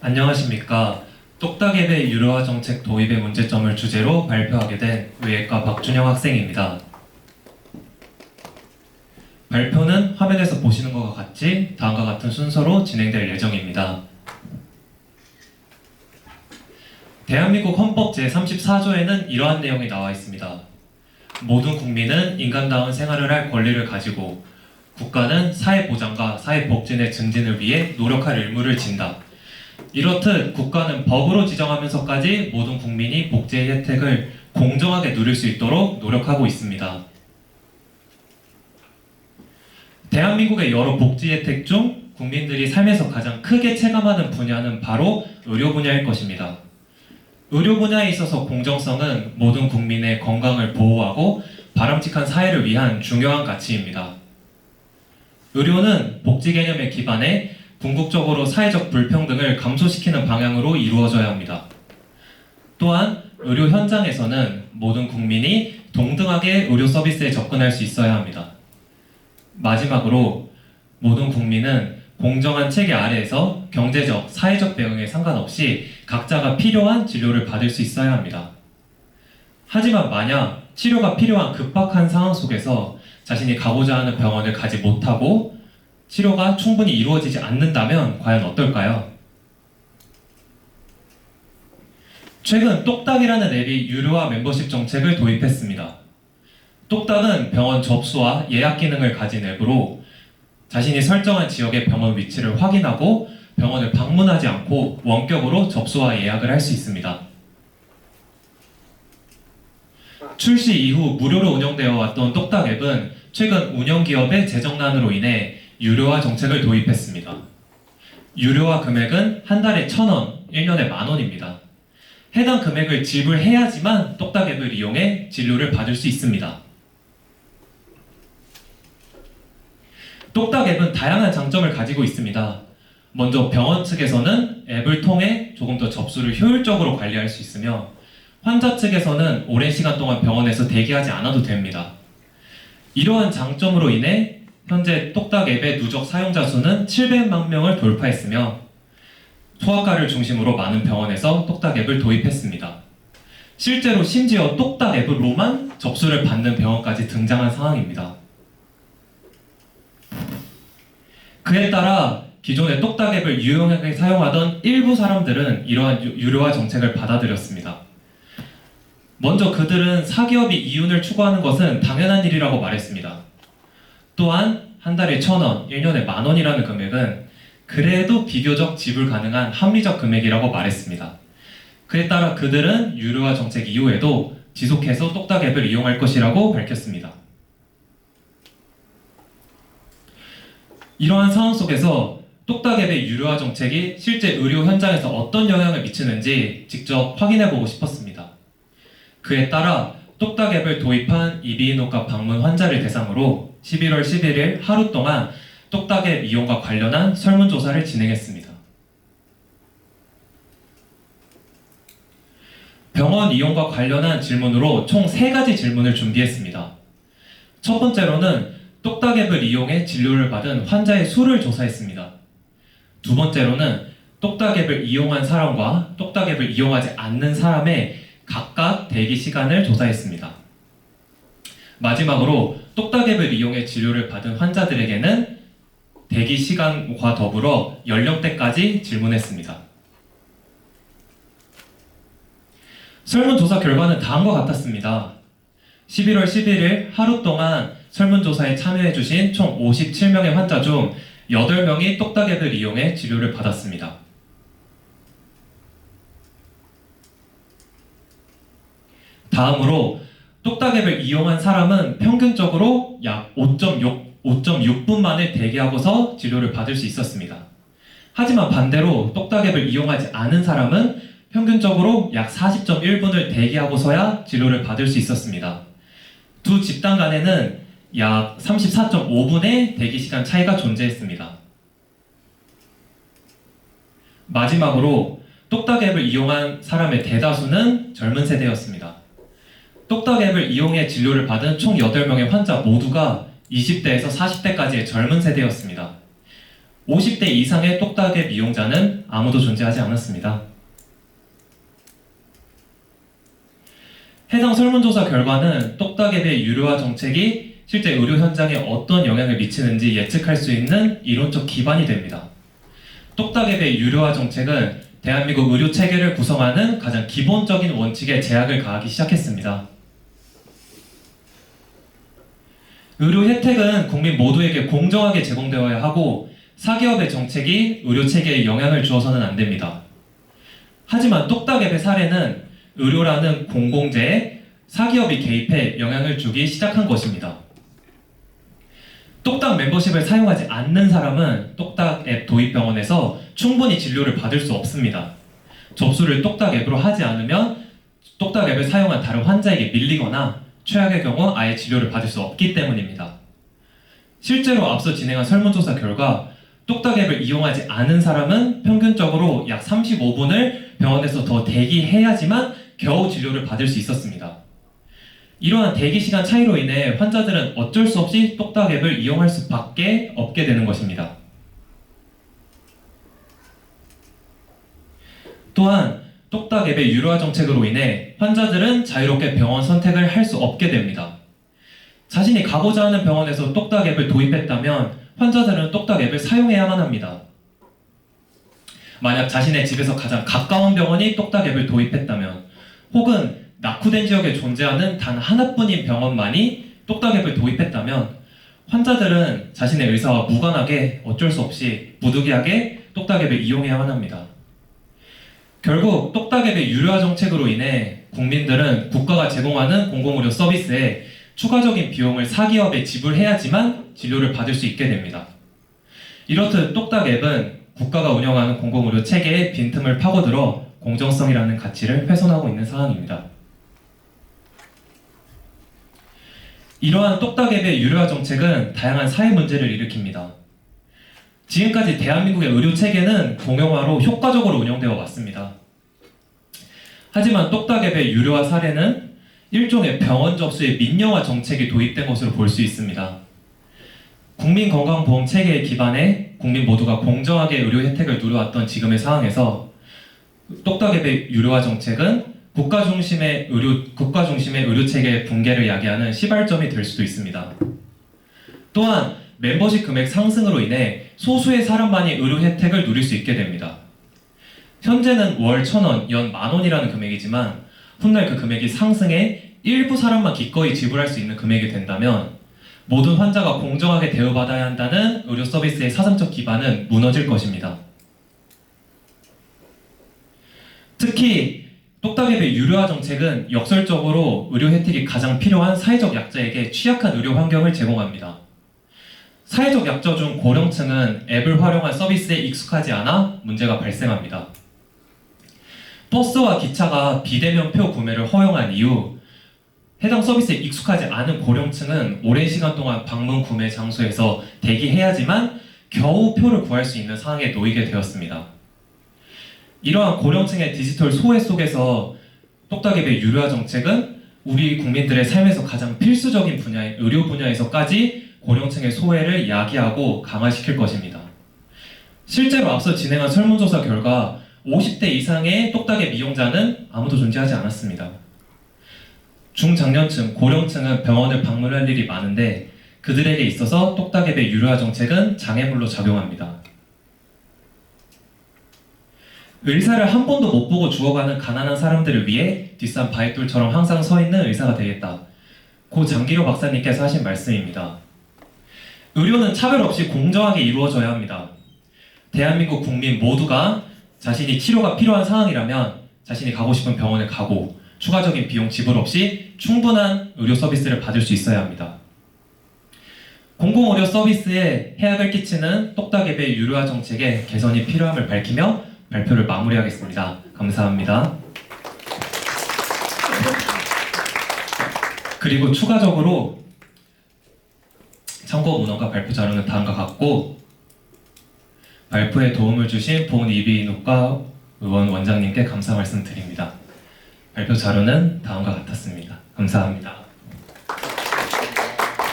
안녕하십니까. 똑딱앱의 유료화 정책 도입의 문제점을 주제로 발표하게 된 의예과 박준영 학생입니다. 발표는 화면에서 보시는 것과 같이 다음과 같은 순서로 진행될 예정입니다. 대한민국 헌법 제34조에는 이러한 내용이 나와 있습니다. 모든 국민은 인간다운 생활을 할 권리를 가지고 국가는 사회 보장과 사회 복진의 증진을 위해 노력할 의무를 진다. 이렇듯 국가는 법으로 지정하면서까지 모든 국민이 복지의 혜택을 공정하게 누릴 수 있도록 노력하고 있습니다. 대한민국의 여러 복지 혜택 중 국민들이 삶에서 가장 크게 체감하는 분야는 바로 의료 분야일 것입니다. 의료 분야에 있어서 공정성은 모든 국민의 건강을 보호하고 바람직한 사회를 위한 중요한 가치입니다. 의료는 복지 개념에 기반해 궁극적으로 사회적 불평등을 감소시키는 방향으로 이루어져야 합니다. 또한 의료 현장에서는 모든 국민이 동등하게 의료 서비스에 접근할 수 있어야 합니다. 마지막으로 모든 국민은 공정한 체계 아래에서 경제적, 사회적 배경에 상관없이 각자가 필요한 진료를 받을 수 있어야 합니다. 하지만 만약 치료가 필요한 급박한 상황 속에서 자신이 가고자 하는 병원을 가지 못하고 치료가 충분히 이루어지지 않는다면 과연 어떨까요? 최근 똑딱이라는 앱이 유료화 멤버십 정책을 도입했습니다. 똑딱은 병원 접수와 예약 기능을 가진 앱으로 자신이 설정한 지역의 병원 위치를 확인하고 병원을 방문하지 않고 원격으로 접수와 예약을 할 수 있습니다. 출시 이후 무료로 운영되어 왔던 똑딱 앱은 최근 운영 기업의 재정난으로 인해 유료화 정책을 도입했습니다. 유료화 금액은 한 달에 천 원, 1년에 만 원입니다. 해당 금액을 지불해야지만 똑딱 앱을 이용해 진료를 받을 수 있습니다. 똑딱 앱은 다양한 장점을 가지고 있습니다. 먼저 병원 측에서는 앱을 통해 조금 더 접수를 효율적으로 관리할 수 있으며 환자 측에서는 오랜 시간 동안 병원에서 대기하지 않아도 됩니다. 이러한 장점으로 인해 현재 똑딱 앱의 누적 사용자 수는 700만 명을 돌파했으며 소아과를 중심으로 많은 병원에서 똑딱 앱을 도입했습니다. 실제로 심지어 똑딱 앱으로만 접수를 받는 병원까지 등장한 상황입니다. 그에 따라 기존의 똑딱 앱을 유용하게 사용하던 일부 사람들은 이러한 유- 유료화 정책을 받아들였습니다. 먼저 그들은 사기업이 이윤을 추구하는 것은 당연한 일이라고 말했습니다. 또한 한 달에 천 원, 1년에 만 원이라는 금액은 그래도 비교적 지불 가능한 합리적 금액이라고 말했습니다. 그에 따라 그들은 유료화 정책 이후에도 지속해서 똑딱 앱을 이용할 것이라고 밝혔습니다. 이러한 상황 속에서 똑딱 앱의 유료화 정책이 실제 의료 현장에서 어떤 영향을 미치는지 직접 확인해 보고 싶었습니다. 그에 따라 똑딱 앱을 도입한 이비인후과 방문 환자를 대상으로 11월 11일 하루 동안 똑딱 앱 이용과 관련한 설문조사를 진행했습니다. 병원 이용과 관련한 질문으로 총 3가지 질문을 준비했습니다. 첫 번째로는 똑딱 앱을 이용해 진료를 받은 환자의 수를 조사했습니다. 두 번째로는 똑딱 앱을 이용한 사람과 똑딱 앱을 이용하지 않는 사람의 각각 대기 시간을 조사했습니다. 마지막으로 똑딱 앱을 이용해 진료를 받은 환자들에게는 대기 시간과 더불어 연령대까지 질문했습니다. 설문조사 결과는 다음과 같았습니다. 11월 11일 하루 동안 설문조사에 참여해주신 총 57명의 환자 중 8명이 똑딱 앱을 이용해 치료를 받았습니다. 다음으로 똑딱 앱을 이용한 사람은 평균적으로 약 5.6, 5.6분 만에 대기하고서 진료를 받을 수 있었습니다. 하지만 반대로 똑딱 앱을 이용하지 않은 사람은 평균적으로 약 40.1분을 대기하고서야 진료를 받을 수 있었습니다. 두 집단 간에는 약 34.5분의 대기 시간 차이가 존재했습니다. 마지막으로 똑딱 앱을 이용한 사람의 대다수는 젊은 세대였습니다. 똑딱 앱을 이용해 진료를 받은 총 8명의 환자 모두가 20대에서 40대까지의 젊은 세대였습니다. 50대 이상의 똑딱의 미용자는 아무도 존재하지 않았습니다. 해당 설문조사 결과는 똑딱앱의 유료화 정책이 실제 의료 현장에 어떤 영향을 미치는지 예측할 수 있는 이론적 기반이 됩니다. 똑딱앱의 유료화 정책은 대한민국 의료 체계를 구성하는 가장 기본적인 원칙에 제약을 가하기 시작했습니다. 의료 혜택은 국민 모두에게 공정하게 제공되어야 하고 사기업의 정책이 의료 체계에 영향을 주어서는 안 됩니다. 하지만 똑딱앱의 사례는 의료라는 공공재에 사기업이 개입해 영향을 주기 시작한 것입니다. 똑딱 멤버십을 사용하지 않는 사람은 똑딱 앱 도입 병원에서 충분히 진료를 받을 수 없습니다. 접수를 똑딱 앱으로 하지 않으면 똑딱 앱을 사용한 다른 환자에게 밀리거나 최악의 경우 아예 진료를 받을 수 없기 때문입니다. 실제로 앞서 진행한 설문조사 결과 똑딱 앱을 이용하지 않은 사람은 평균적으로 약 35분을 병원에서 더 대기해야지만 겨우 진료를 받을 수 있었습니다. 이러한 대기 시간 차이로 인해 환자들은 어쩔 수 없이 똑딱 앱을 이용할 수밖에 없게 되는 것입니다. 또한 똑딱 앱의 유료화 정책으로 인해 환자들은 자유롭게 병원 선택을 할 수 없게 됩니다. 자신이 가고자 하는 병원에서 똑딱 앱을 도입했다면 환자들은 똑딱 앱을 사용해야만 합니다. 만약 자신의 집에서 가장 가까운 병원이 똑딱 앱을 도입했다면 혹은 낙후된 지역에 존재하는 단 하나뿐인 병원만이 똑딱 앱을 도입했다면 환자들은 자신의 의사와 무관하게 어쩔 수 없이 부득이하게 똑딱 앱을 이용해야만 합니다. 결국 똑딱 앱의 유료화 정책으로 인해 국민들은 국가가 제공하는 공공의료 서비스에 추가적인 비용을 사기업에 지불해야지만 진료를 받을 수 있게 됩니다. 이렇듯 똑딱 앱은 국가가 운영하는 공공의료 체계의 빈틈을 파고들어 공정성이라는 가치를 훼손하고 있는 상황입니다. 이러한 똑딱 앱의 유료화 정책은 다양한 사회 문제를 일으킵니다. 지금까지 대한민국의 의료 체계는 공영화로 효과적으로 운영되어 왔습니다. 하지만 똑딱 앱의 유료화 사례는 일종의 병원 접수의 민영화 정책이 도입된 것으로 볼 수 있습니다. 국민건강보험 체계에 기반해 국민 모두가 공정하게 의료 혜택을 누려왔던 지금의 상황에서 똑딱 앱의 유료화 정책은 국가 중심의 의료 국가 중심의 의료 체계의 붕괴를 야기하는 시발점이 될 수도 있습니다. 또한 멤버십 금액 상승으로 인해 소수의 사람만이 의료 혜택을 누릴 수 있게 됩니다. 현재는 월 천원, 연 만원이라는 금액이지만 훗날 그 금액이 상승해 일부 사람만 기꺼이 지불할 수 있는 금액이 된다면 모든 환자가 공정하게 대우받아야 한다는 의료 서비스의 사상적 기반은 무너질 것입니다. 특히 똑딱앱의 유료화 정책은 역설적으로 의료 혜택이 가장 필요한 사회적 약자에게 취약한 의료 환경을 제공합니다. 사회적 약자 중 고령층은 앱을 활용한 서비스에 익숙하지 않아 문제가 발생합니다. 버스와 기차가 비대면 표 구매를 허용한 이후 해당 서비스에 익숙하지 않은 고령층은 오랜 시간 동안 방문 구매 장소에서 대기해야지만 겨우 표를 구할 수 있는 상황에 놓이게 되었습니다. 이러한 고령층의 디지털 소외 속에서 똑딱앱의 유료화 정책은 우리 국민들의 삶에서 가장 필수적인 분야인 의료 분야에서까지 고령층의 소외를 야기하고 강화시킬 것입니다. 실제로 앞서 진행한 설문조사 결과 50대 이상의 똑딱의 미용자는 아무도 존재하지 않았습니다. 중장년층, 고령층은 병원을 방문할 일이 많은데 그들에게 있어서 똑딱앱의 유료화 정책은 장애물로 작용합니다. 의사를 한 번도 못 보고 죽어가는 가난한 사람들을 위해 뒷산 바위돌처럼 항상 서 있는 의사가 되겠다. 고 장기로 박사님께서 하신 말씀입니다. 의료는 차별 없이 공정하게 이루어져야 합니다. 대한민국 국민 모두가 자신이 치료가 필요한 상황이라면 자신이 가고 싶은 병원에 가고 추가적인 비용 지불 없이 충분한 의료 서비스를 받을 수 있어야 합니다. 공공의료 서비스에 해악을 끼치는 똑딱앱의 유료화 정책의 개선이 필요함을 밝히며 발표를 마무리하겠습니다. 감사합니다. 그리고 추가적으로 참고 문헌과 발표 자료는 다음과 같고 발표에 도움을 주신 보은 이비인후과 의원 원장님께 감사 말씀드립니다. 발표 자료는 다음과 같았습니다. 감사합니다.